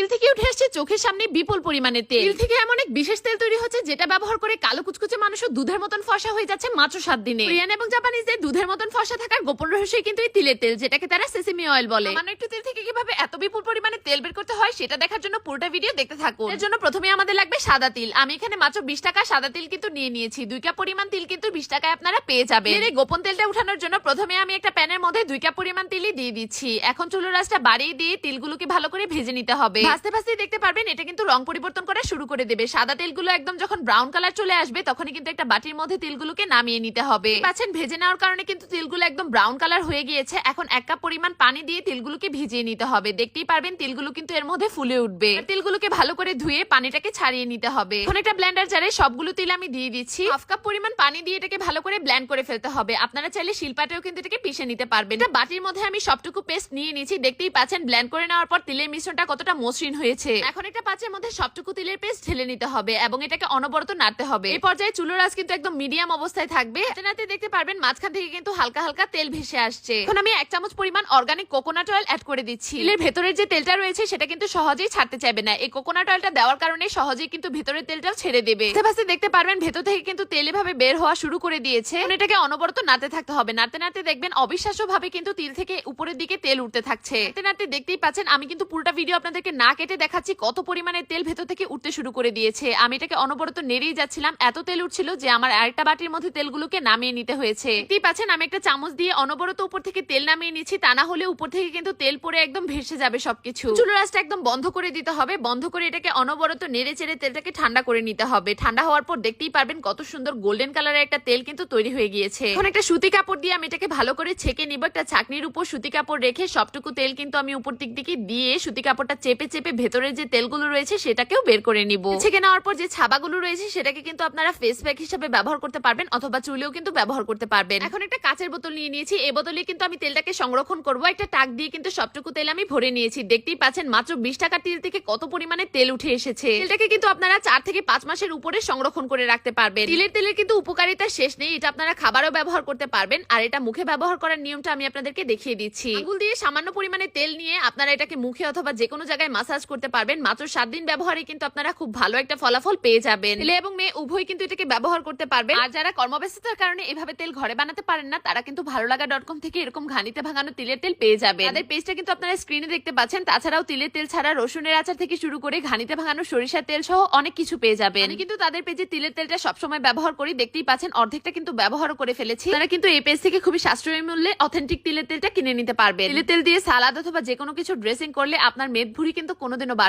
তিল থেকে উঠে আসছে চোখের সামনে বিপুল পরিমাণে তেল। তিল থেকে এমন এক বিশেষ তেল তৈরি হচ্ছে যেটা ব্যবহার করে কালো কুচকুচে মানুষও দুধের মতন ফসা হয়ে যাচ্ছে মাত্র সাত দিনে। কোরিয়ান এবং জাপানিজদের দুধের মতন ফসা থাকার গোপন রহস্যই কিন্তু এই তিলের তেল যেটাকে তারা সেসিমি অয়েল বলে। মানে একটু তেল থেকে কীভাবে এত বিপুল পরিমাণে তেল বের করতে হয় সেটা দেখার জন্য পুরোটা ভিডিও দেখতে থাকুন। এর জন্য প্রথমে আমাদের লাগবে সাদা তিল। আমি এখানে মাত্র বিশ টাকা সাদা তিল কিন্তু নিয়ে নিয়েছি। দুই কাপ পরিমাণ তিল কিন্তু বিশ টাকায় আপনারা পেয়ে যাবেন। এই গোপন তেলটা উঠানোর জন্য প্রথমে আমি একটা প্যানের মধ্যে দুই কাপ পরিমাণ তিলই দিয়ে দিচ্ছি। এখন চুলোর রাসটা বাড়িয়ে দিয়ে তিলগুলোকে ভালো করে ভেজে নিতে হবে। ভাজতে ভাজতে দেখতে পারবেন, এটা কিন্তু রং পরিবর্তন করা শুরু করে দেবে। সাদা তেলগুলো একদম যখন ব্রাউন কালার চলে আসবে, তখনই কিন্তু একটা বাটির মধ্যে তিলগুলোকে নামিয়ে নিতে হবে। পাচ্ছেন ভেজে নেওয়ার কারণে কিন্তু তিলগুলো একদম ব্রাউন কালার হয়ে গিয়েছে। এখন এক কাপ পরিমাণ পানি দিয়ে তিলগুলোকে ভিজিয়ে নিতে হবে। দেখতেই পারবেন, তিলগুলো কিন্তু এর মধ্যে ফুলে উঠবে। তিলগুলোকে ভালো করে ধুয়ে পানিটাকে ছাড়িয়ে নিতে হবে। এখন একটা ব্লেন্ডার জারে সবগুলো তেল আমি দিয়ে দিচ্ছি। হাফ কাপ পরিমাণ পানি দিয়ে এটাকে ভালো করে ব্লেন্ড করে ফেলতে হবে। আপনারা চাইলে শিলপাটেও কিন্তু এটাকে পিষে নিতে পারবেন। এটা বাটির মধ্যে আমি সবটুকু পেস্ট নিয়ে নিয়েছি। দেখতেই পাচ্ছেন ব্লেন্ড করে নেওয়ার পর তেলের মিশ্রণটা কতটা মসৃণ হয়েছে। এখন একটা পাত্রের মধ্যে সবটুকু তিলের পেস্ট ঢেলে নিতে হবে এবং এটাকে অনবরত নাড়তে হবে। এই পর্যায়ে চুলোর আঁচ কিন্তু একদম মিডিয়াম অবস্থায় থাকবে। নাড়তে দেখতে পারবেন মাঝখান থেকে কিন্তু হালকা হালকা তেল ভেসে আসছে। এখন আমি এক চামচ পরিমাণ অর্গানিক কোকোনাট অয়েল অ্যাড করে দিচ্ছি। তিলের ভেতরের যে তেলটা রয়েছে সেটা কিন্তু সহজেই ছাড়তে চাইবে না। এই কোকোনাট অয়েলটা দেওয়ার কারণে সহজেই কিন্তু ভেতরের তেলটাও ছেড়ে দেবে। আস্তে দেখতে পারবেন ভেতর থেকে কিন্তু তেল এভাবে বের হওয়া শুরু করে দিয়েছে। এটাকে অনবরত নাড়তে থাকতে হবে। নাড়তে নাড়তে দেখবেন অবিশ্বাস্য ভাবে কিন্তু তিল থেকে উপরের দিকে তেল উঠতে থাকছে। নাড়তে নাড়তে দেখতেই পাচ্ছেন, আমি কিন্তু পুরোটা ভিডিও আপনাদেরকে না কেটে দেখাচ্ছি কত পরিমাণে তেল ভেতর থেকে উঠতে শুরু করে দিয়েছে। আমি এটাকে অনবরত নেড়েই যাচ্ছিলাম। এত তেল উঠছিল যে আমার আরেকটা বাটির মধ্যে তেলগুলোকে নামিয়ে নিতে হয়েছে। দেখতেই পাচ্ছেন, আমি একটা চামচ দিয়ে অনবরত উপর থেকে তেল নামিয়ে নিচ্ছি। তা না হলে উপর থেকে কিন্তু তেল পরে একদম ভেসে যাবে সবকিছু। চুলো রাসটা একদম বন্ধ করে দিতে হবে। বন্ধ করে এটাকে অনবরত নেড়ে চেড়ে তেলটাকে ঠান্ডা করে নিতে হবে। ঠান্ডা হওয়ার পর দেখতেই পারবেন কত সুন্দর গোল্ডেন কালারের একটা তেল কিন্তু তৈরি হয়ে গিয়েছে। এখন একটা সুতি কাপড় দিয়ে আমি এটাকে ভালো করে ছেঁকে নিব। একটা ছাকনির উপর সুতি কাপড় রেখে সবটুকু তেল কিন্তু আমি উপর দিক দিকে দিয়ে সুতি কাপড়টা চেপে চেপে ভেতরের যে তেলগুলো রয়েছে সেটাকেও বের করে নিব। ছেঁকে নেওয়ার পর যে ছাবাগুলো রয়েছে সেটাকে কিন্তু আপনারা ফেস প্যাক হিসেবে ব্যবহার করতে পারবেন অথবা চুলেও কিন্তু ব্যবহার করতে পারবেন। এখন একটা কাঁচের বোতল নিয়ে নিয়েছি। এই বোতলে কিন্তু আমি তেলটাকে সংরক্ষণ করব। একটা টাক দিয়ে কিন্তু সবটুকু তেল আমি ভরে নিয়েছি। দেখতেই পাচ্ছেন মাত্র বিশ টাকা তেল থেকে কত পরিমাণে তেল উঠে এসেছে। তেলটাকে কিন্তু আপনারা চার থেকে পাঁচ মাসের উপরে সংরক্ষণ করে রাখতে পারবেন। তিলের তেলের কিন্তু উপকারিতা শেষ নেই। এটা আপনারা খাবারও ব্যবহার করতে পারবেন। আর এটা মুখে ব্যবহার করার নিয়মটা আমি আপনাদেরকে দেখিয়ে দিচ্ছি। আঙ্গুল দিয়ে সামান্য পরিমাণে তেল নিয়ে আপনারা এটাকে মুখে অথবা যে কোনো জায়গায় মাসাজ করতে পারবেন। মাত্র সাত দিন ব্যবহারে কিন্তু আপনারা খুব ভালো একটা ফলাফল পেয়ে যাবেন। ছেলে এবং মেয়ে উভয় কিন্তু এটাকে ব্যবহার করতে পারবেন। আর যারা কর্মব্যস্ততার কারণে এভাবে তেল ঘরে বানাতে পারেন না তারা কিন্তু ভালো লাগা ডট কম থেকে এরকম ঘানিতে ভাঙানো তিলের তেল পেয়ে যাবেন। তাদের পেজটা কিন্তু আপনারা স্ক্রিনে দেখতে পাচ্ছেন। তাছাড়াও তিলের তেল ছাড়া রসুনের আচার থেকে শুরু করে ঘানিতে ভাঙানো সরিষার তেল সহ অনেক কিছু পেয়ে যাবেন। কিন্তু তাদের পেজে তিলের তেলটা সবসময় ব্যবহার করি। দেখতেই পাচ্ছেন অর্ধেকটা কিন্তু ব্যবহার করে ফেলেছি। তারা কিন্তু এই পেজ থেকে খুবই সাশ্রয়ী মূল্যে অথেন্টিক তিলের তেলটা কিনে নিতে পারবে তিলের তেল দিয়ে সালাদ অথবা যে কোনো কিছু ড্রেসিং করলে আপনার মেদ ভুড়ি কিন্তু কোনোদিনও বাড়বে